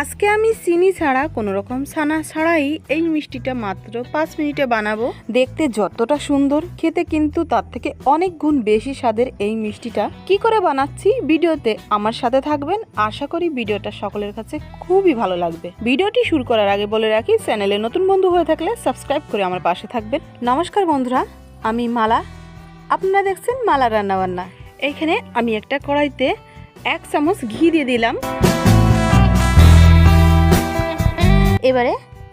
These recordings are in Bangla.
আজকে আমি চিনি ছাড়া কোনো রকম ছানা ছাড়াই এই মিষ্টিটা মাত্র পাঁচ মিনিটে বানাবো। দেখতে যতটা সুন্দর, খেতে কিন্তু তার থেকে অনেক গুণ বেশি স্বাদের এই মিষ্টিটা। কি করে বানাচ্ছি? ভিডিওতে আমার সাথে থাকবেন। আশা করি ভিডিওটা সকলের কাছে খুবই ভালো লাগবে। ভিডিওটি শুরু করার আগে বলে রাখি, চ্যানেলে নতুন বন্ধু হয়ে থাকলে সাবস্ক্রাইব করে আমার পাশে থাকবেন। নমস্কার বন্ধুরা, আমি মালা। আপনারা দেখছেন মালা রান্নাবান্না। এইখানে আমি একটা কড়াইতে এক চামচ ঘি দিয়ে দিলাম। এবারে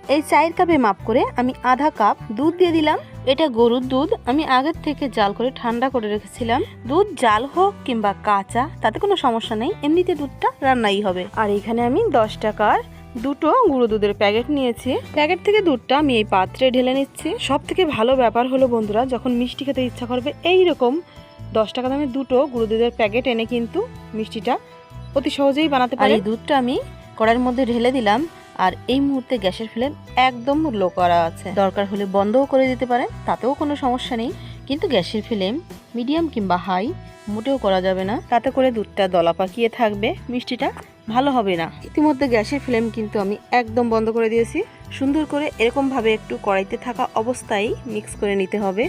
এই চায়ের কাপে মাপ করে আমি আধা কাপ দুধ দিয়ে দিলাম। এটা গরুর দুধ। আমি আগের থেকে জাল করে ঠান্ডা করে রেখেছিলাম। দুধ জাল হোক কিংবা কাঁচা তাতে কোনো সমস্যা নেই। এমনিতে দুধটা রান্নাই হবে। আর এখানে আমি দশ টাকার দুটো গুঁড়ো দুধের প্যাকেট নিয়েছি। প্যাকেট থেকে দুধটা আমি এই পাত্রে ঢেলে নিচ্ছি। সব থেকে ভালো ব্যাপার হলো বন্ধুরা যখন মিষ্টি খেতে ইচ্ছা করবে এই রকম দশ টাকা দামে দুটো গুঁড়ো দুধের প্যাকেট এনে কিন্তু মিষ্টিটা অতি সহজেই বানাতে পারি। দুধটা আমি কড়াইয়ের মধ্যে ঢেলে দিলাম। আর এই মুহূর্তে গ্যাসের ফ্লেম একদম লো করা আছে। দরকার হলে বন্ধও করে দিতে পারেন, তাতেও কোনো সমস্যা নেই। কিন্তু গ্যাসের ফ্লেম মিডিয়াম কিংবা হাই মোটেও করা যাবে না। তাতে করে দুধটা দলা পাকিয়ে থাকবে, মিষ্টিটা ভালো হবে না। ইতিমধ্যে গ্যাসের ফ্লেম কিন্তু আমি একদম বন্ধ করে দিয়েছি। সুন্দর করে এরকম ভাবে একটু কড়াইতে থাকা অবস্থায় মিক্স করে নিতে হবে।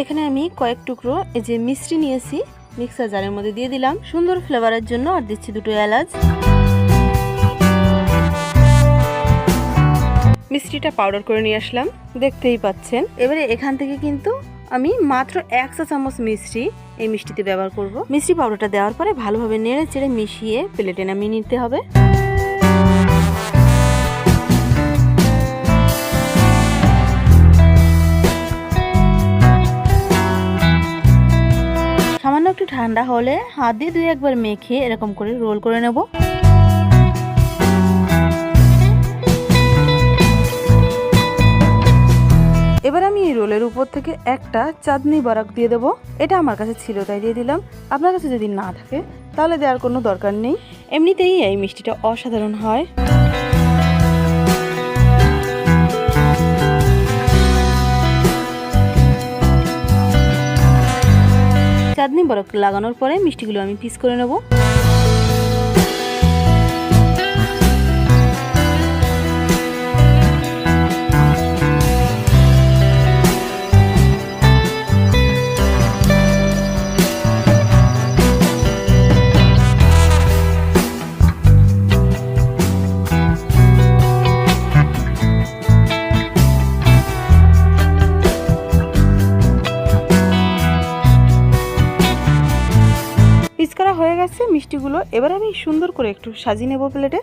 এখানে আমি কয়েক টুকরো এই যে মিষ্টি নিয়েছি। মিক্সার জারের মধ্যে দিয়ে দিলাম। সুন্দর ফ্লেভারের জন্য আর দিচ্ছি দুটো এলাচ। মিষ্টিটা পাউডার করে নিয়ে আসলাম। দেখতেই পাচ্ছেন। এবারে এখান থেকে কিন্তু আমি মাত্র এক চা চামচ মিষ্টি এই মিষ্টিতে ব্যবহার করব। মিষ্টি পাউডারটা দেওয়ার পরে ভালোভাবে নেড়ে চেড়ে মিশিয়ে প্লেটে নামিয়ে নিতে হবে। ঠান্ডা হলে হাত দিয়ে দুই একবার মেখে এরকম করে রোল করে নেব। এবার আমি এই রোলের উপর থেকে একটা চাঁদনি বরাক দিয়ে দেবো। এটা আমার কাছে ছিল তাই দিয়ে দিলাম। আপনার কাছে যদি না থাকে তাহলে দেওয়ার কোনো দরকার নেই। এমনিতেই এই মিষ্টিটা অসাধারণ হয়। চাঁদনি বরফ লাগানোর পরে মিষ্টিগুলো আমি পিস করে নেব। হয়ে গেছে মিষ্টিগুলো। এবার আমি সুন্দর করে একটু সাজিয়ে নেব প্লেটে।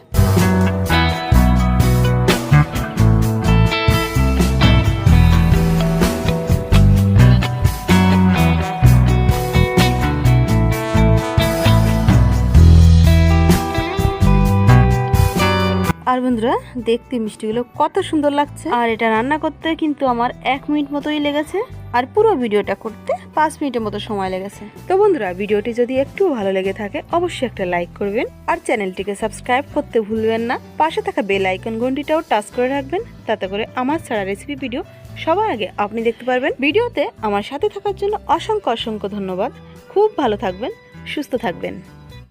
আর বন্ধুরা, দেখতে মিষ্টিগুলো কত সুন্দর লাগছে। আর এটা রান্না করতে কিন্তু আমার এক মিনিট মতোই লেগেছে। আর পুরো ভিডিওটা করতে পাঁচ মিনিটের মতো সময় লেগেছে। তো বন্ধুরা, ভিডিওটি যদি একটু ভালো লেগে থাকে, অবশ্যই একটা লাইক করবেন আর চ্যানেলটিকে সাবস্ক্রাইব করতে ভুলবেন না। পাশে থাকা বেল আইকন ঘন্টিটাও টাচ করে রাখবেন, তাতে করে আমার ছাড়া রেসিপি ভিডিও সবার আগে আপনি দেখতে পারবেন। ভিডিওতে আমার সাথে থাকার জন্য অসংখ্য অসংখ্য ধন্যবাদ। খুব ভালো থাকবেন, সুস্থ থাকবেন।